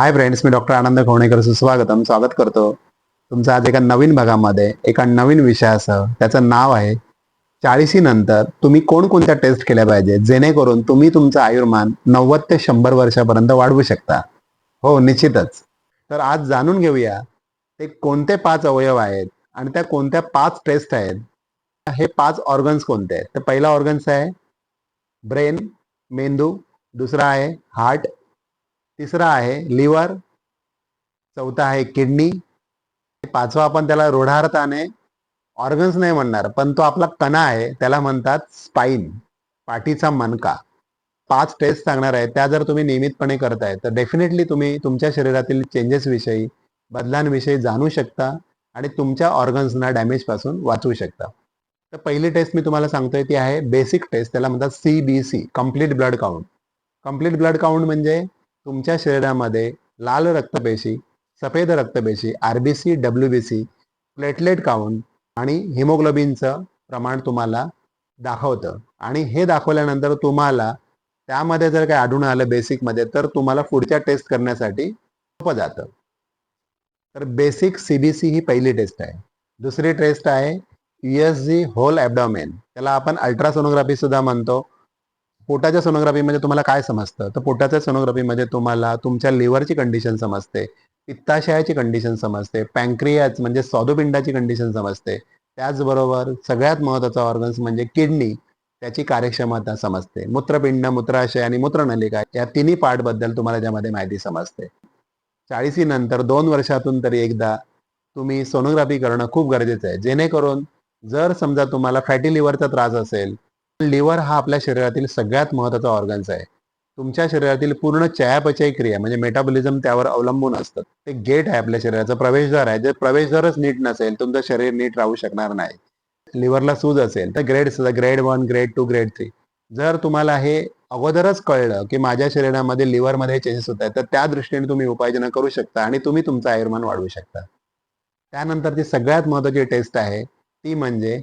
Hi friends मी doctor आनंद खवणेकर सुस्वागतम स्वागत करतो तुमचं आज एका नवीन भागामध्ये एका नवीन विषयासह. त्याचं नाव आहे चाळीसी नंतर तुम्ही कोणकोणत्या टेस्ट केल्या पाहिजे? जेणेकरून तुम्ही तुमचं आयुर्मान नव्वद ते शंभर वर्षापर्यंत वाढवू शकता. हो निश्चितच. तर आज जाणून घेऊया ते कोणते पाच अवयव आहेत आणि त्या कोणत्या पाच टेस्ट आहेत? हे पाच ऑर्गन्स कोणते? आहेत तर पहिला ऑर्गन्स आहे ब्रेन मेंदू दुसरा आहे हार्ट तिसरा आहे लिव्हर. चौथा आहे किडनी. पाचवा आपण त्याला रूढार्थाने ऑर्गन्स नाही म्हणणार पण तो आपला कणा आहे त्याला म्हणतात स्पाईन पाठीचा मनका पाच टेस्ट सांगणार आहे त्या जर तुम्ही नियमितपणे करताय तर डेफिनेटली तुम्ही तुमच्या शरीरातील चेंजेसविषयी बदलांविषयी जाणू शकता आणि तुमच्या ऑर्गन्सना डॅमेजपासून वाचवू शकता. तर पहिली टेस्ट मी तुम्हाला सांगतोय ती आहे बेसिक टेस्ट त्याला म्हणतात C B C complete blood count. Complete blood count म्हणजे तुमच्या शरीरामध्ये लाल रक्तपेशी सफेद रक्तपेशी आरबीसी डब्ल्यूबीसी प्लेटलेट काउंट आणि हिमोग्लोबिनचं प्रमाण तुम्हाला दाखवतं. आणि हे दाखवल्यानंतर तुम्हाला त्यामध्ये जर काही आढळून आलं बेसिकमध्ये तर तुम्हाला पुढच्या टेस्ट करण्यासाठी सोपं जातं. तर बेसिक सीबीसी ही पहिली टेस्ट आहे. दुसरी टेस्ट आहे U S G whole abdomen त्याला आपण अल्ट्रासोनोग्राफी सुद्धा म्हणतो. पोटाच्या सोनोग्राफीमध्ये तुम्हाला काय समजतं? तर पोटाच्या सोनोग्राफीमध्ये तुम्हाला तुमच्या लिव्हरची कंडिशन समजते पित्ताशयाची कंडिशन समजते पँक्रियाज म्हणजे स्वादुपिंडाची कंडिशन समजते. त्याचबरोबर सगळ्यात महत्त्वाचा ऑर्गन्स म्हणजे किडनी त्याची कार्यक्षमता समजते. मूत्रपिंड मूत्राशय आणि मूत्रनलिका या तिन्ही पार्टबद्दल तुम्हाला त्यामध्ये माहिती समजते. चाळीसी नंतर दोन वर्षातून तरी एकदा तुम्ही सोनोग्राफी करणं खूप गरजेचं आहे. जेणेकरून जर समजा तुम्हाला फॅटी लिव्हरचा त्रास असेल लिव्हर हा आपल्या शरीरातील सगळ्यात महत्त्वाचा ऑर्गन्स आहे. तुमच्या शरीरातील पूर्ण चयापचय क्रिया म्हणजे मेटाबॉलिझम त्यावर अवलंबून असतं. ते गेट आहे आपल्या शरीराचं प्रवेशद्वार आहे. जर प्रवेशद्वारच नीट नसेल तुमचं शरीर नीट राहू शकणार नाही. लिव्हरला सूज असेल तर grade grade one grade two grade three जर तुम्हाला हे अगोदरच कळलं की माझ्या शरीरामध्ये लिव्हरमध्ये चेंजेस होत आहेत तर त्या दृष्टीने तुम्ही उपाययोजना करू शकता आणि तुम्ही तुमचं आयुर्मान वाढवू शकता. त्यानंतरची सगळ्यात महत्वाची टेस्ट आहे ती म्हणजे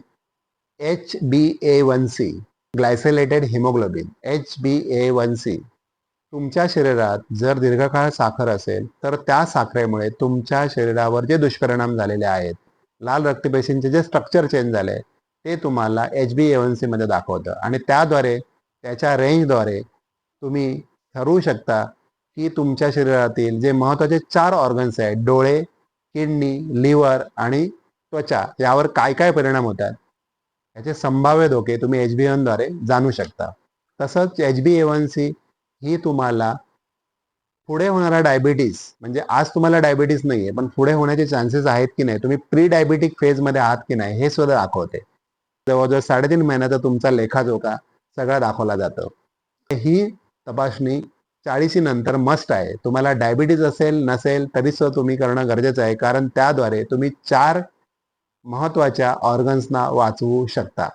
H B A one C glycated haemoglobin H B A one C तुमच्या शरीरात जर दीर्घकाळ साखर असेल तर त्या साखरेमुळे तुमच्या शरीरावर जे दुष्परिणाम झालेले आहेत लाल रक्तपेशींचे जे स्ट्रक्चर चेंज झाले ते तुम्हाला एच बी ए वन सीमध्ये दाखवतं. आणि त्याद्वारे त्याच्या रेंजद्वारे तुम्ही ठरवू शकता की तुमच्या शरीरातील जे महत्त्वाचे चार ऑर्गन्स आहेत डोळे किडनी लिव्हर आणि त्वचा यावर काय काय परिणाम होतात? याचे संभाव्य धोके तुम्ही एच बी एनद्वारे जाणू शकता. तसंच H B A one C ही तुम्हाला पुढे होणारा डायबिटीस म्हणजे आज तुम्हाला डायबिटीस नाही आहे पण पुढे होण्याचे चान्सेस आहेत की नाही तुम्ही प्री डायबिटिक फेजमध्ये आहात की नाही हे सुद्धा दाखवते. जवळजवळ साडेतीन महिन्याचा तुमचा लेखाजोखा सगळा दाखवला जातो. ही तपासणी चाळीशी नंतर मस्ट आहे. तुम्हाला डायबिटीज असेल नसेल तरी सुद्धा तुम्ही करणं गरजेचं आहे कारण त्याद्वारे तुम्ही चार महत्त्वाच्या ऑर्गन्सना वाचवू शकता.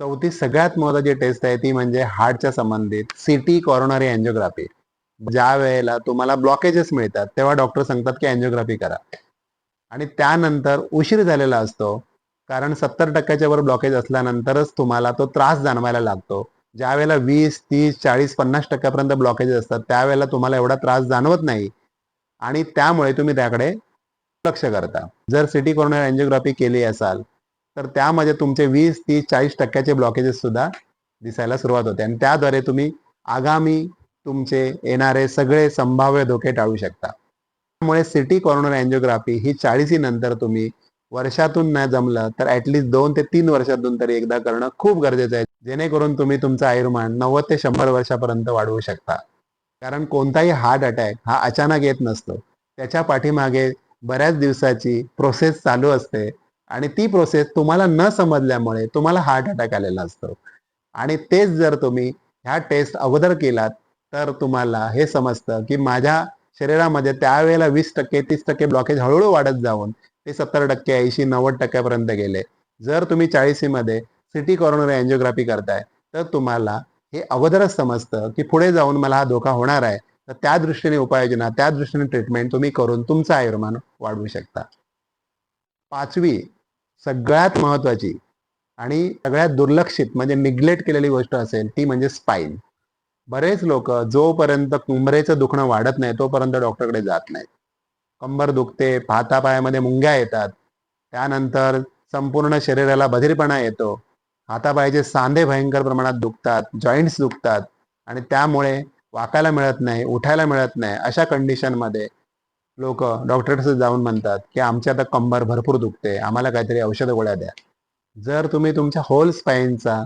चौथी सगळ्यात महत्वाची टेस्ट आहे ती म्हणजे हार्टच्या संबंधित सिटी कॉरोनरी अँजिओग्राफी ज्या वेळेला तुम्हाला ब्लॉकेजेस मिळतात तेव्हा डॉक्टर सांगतात की अँजिओग्राफी करा. आणि त्यानंतर उशीर झालेला असतो कारण सत्तर टक्क्याच्या वर ब्लॉकेज असल्यानंतरच तुम्हाला तो त्रास जाणवायला लागतो. ज्या वेळेला वीस तीस चाळीस पन्नास टक्क्यापर्यंत ब्लॉकेजेस असतात त्यावेळेला तुम्हाला एवढा त्रास जाणवत नाही. आणि त्यामुळे तुम्ही त्याकडे लक्ष करता. जर सिटी कॉर्नर अँजिओग्राफी केली असाल तर त्यामध्ये तुमचे वीस तीस चाळीस टक्क्याचे ब्लॉकेजेस सुद्धा दिसायला सुरुवात होते. आणि त्याद्वारे तुम्ही आगामी तुमचे येणारे सगळे संभाव्य धोके टाळू शकता. त्यामुळे सिटी कॉर्नर अँजिओग्राफी ही चाळीसी नंतर तुम्ही वर्षातून नाही जमलं तर ऍटलिस्ट दोन ते तीन वर्षातून तरी एकदा करणं खूप गरजेचं आहे. जेणेकरून तुम्ही तुमचं आयुर्मान नव्वद ते शंभर वर्षापर्यंत वाढवू शकता. कारण कोणताही हार्ट अटॅक हा अचानक येत नसतो. त्याच्या पाठीमागे बऱ्याच दिवसाची प्रोसेस चालू असते. आणि ती प्रोसेस तुम्हाला न समजल्यामुळे तुम्हाला हार्ट अटॅक आलेला असतो. आणि तेच जर तुम्ही ह्या टेस्ट अगोदर केलात तर तुम्हाला हे समजतं की माझ्या शरीरामध्ये त्यावेळेला वीस टक्के तीस टक्के ब्लॉकेज हळूहळू वाढत जाऊन ते सत्तर टक्के ऐंशी नव्वद टक्क्यापर्यंत गेले. जर तुम्ही चाळीसीमध्ये सिटी कॉर्नर अँजिओग्राफी करताय तर तुम्हाला हे अगोदरच समजतं की पुढे जाऊन मला हा धोका होणार आहे. तर त्या दृष्टीने उपाययोजना त्या दृष्टीने ट्रीटमेंट तुम्ही करून तुमचं आयुर्मान वाढवू शकता. पाचवी सगळ्यात महत्वाची आणि सगळ्यात दुर्लक्षित म्हणजे निग्लेक्ट केलेली गोष्ट असेल ती म्हणजे स्पाईन बरेच लोक जोपर्यंत कुंभरेचं दुखणं वाढत नाही तोपर्यंत डॉक्टरकडे जात नाहीत कंबर दुखते हातापायामध्ये मुंग्या येतात त्यानंतर संपूर्ण शरीराला बधिरपणा येतो हातापायाचे सांधे भयंकर प्रमाणात दुखतात जॉईंट्स दुखतात आणि त्यामुळे वाकायला मिळत नाही उठायला मिळत नाही अशा कंडिशनमध्ये लोक डॉक्टरकडे जाऊन म्हणतात की आमची आता कंबर भरपूर दुखते आम्हाला काहीतरी औषध गोळ्या द्या. जर तुम्ही तुमच्या होल स्पाईनचा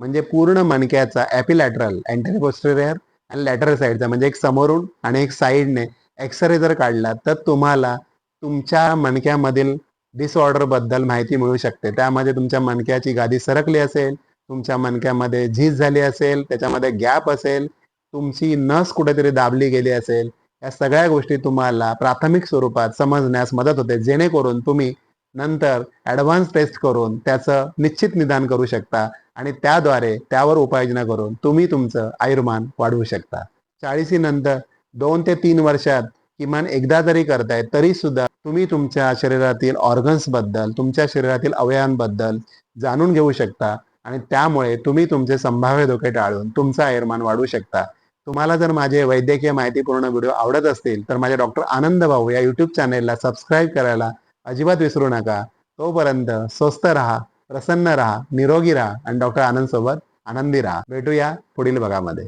म्हणजे पूर्ण मणक्याचा ॲपिलॅटरल अँटेरिपोस्टेरियर आणि लॅटरल साईडचा म्हणजे एक समोरून आणि एक साईडने एक्सरे जर काढला तर तुम्हाला तुमच्या मणक्यामधील डिसऑर्डरबद्दल माहिती मिळू शकते. त्यामध्ये तुमच्या मणक्याची गादी सरकली असेल तुमच्या मणक्यामध्ये झीज झाली असेल त्याच्यामध्ये गॅप असेल तुमची नस कुठेतरी दाबली गेली असेल या सगळ्या गोष्टी तुम्हाला प्राथमिक स्वरूपात समजण्यास मदत होते. जेणेकरून तुम्ही नंतर ॲडव्हान्स टेस्ट करून त्याचं निश्चित निदान करू शकता आणि त्याद्वारे त्यावर उपाययोजना करून तुम्ही तुमचं आयुर्मान वाढवू शकता. चाळीसी नंतर दोन ते तीन वर्षात किमान एकदा जरी करताय तरी सुद्धा तुम्ही तुमच्या शरीरातील ऑर्गन्सबद्दल तुमच्या शरीरातील अवयवांबद्दल जाणून घेऊ शकता आणि त्यामुळे तुम्ही तुमचे संभाव्य धोके टाळून तुमचा आयुर्मान वाढवू शकता. तुम्हाला जर माझे वैद्यकीय माहितीपूर्ण व्हिडिओ आवडत असतील तर माझ्या डॉक्टर आनंद भाऊ या युट्यूब चॅनेलला सबस्क्राईब करायला अजिबात विसरू नका. तोपर्यंत स्वस्थ राहा प्रसन्न राहा निरोगी राहा आणि डॉक्टर आनंद सोबत आनंदी राहा. भेटूया पुढील भागामध्ये.